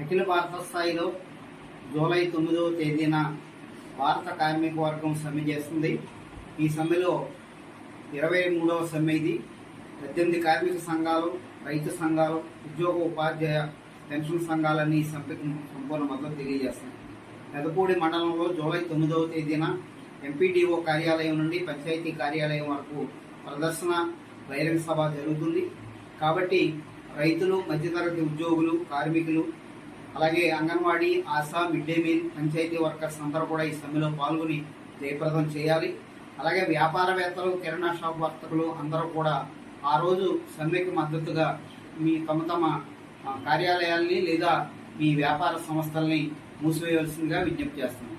అఖిల భారత స్థాయిలో జూలై తొమ్మిదవ తేదీన భారత కార్మిక వర్గం సమ్మె చేస్తుంది. ఈ సమ్మెలో ఇరవై మూడవ సమ్మె ఇది. పద్దెనిమిది కార్మిక సంఘాలు రైతు సంఘాలు ఉద్యోగ ఉపాధ్యాయ పెన్షన్ సంఘాలన్నీ ఈ సమ్మెకు సంపూర్ణ మద్దతు తెలియజేస్తాయి పెదపూడి మండలంలో జూలై తొమ్మిదవ తేదీన ఎంపీడీఓ కార్యాలయం నుండి పంచాయతీ కార్యాలయం వరకు ప్రదర్శన బహిరంగ సభ జరుగుతుంది. కాబట్టి రైతులు మధ్యతరగతి ఉద్యోగులు కార్మికులు అలాగే anganwadi ASHA mid day meal panchayat workers అందరూ కూడా ఈ సమ్మెలో పాల్గొని జయప్రదం చేయాలి. అలాగే వ్యాపారవేత్తలు కిరాణా షాప్ వర్తకులు అందరూ కూడా ఆ రోజు సమ్మెకి మద్దతుగా మీ తమ తమ కార్యాలయాల్ని లేదా మీ వ్యాపార సంస్థల్ని మూసివేయవలసిందిగా విజ్ఞప్తి చేస్తున్నాం.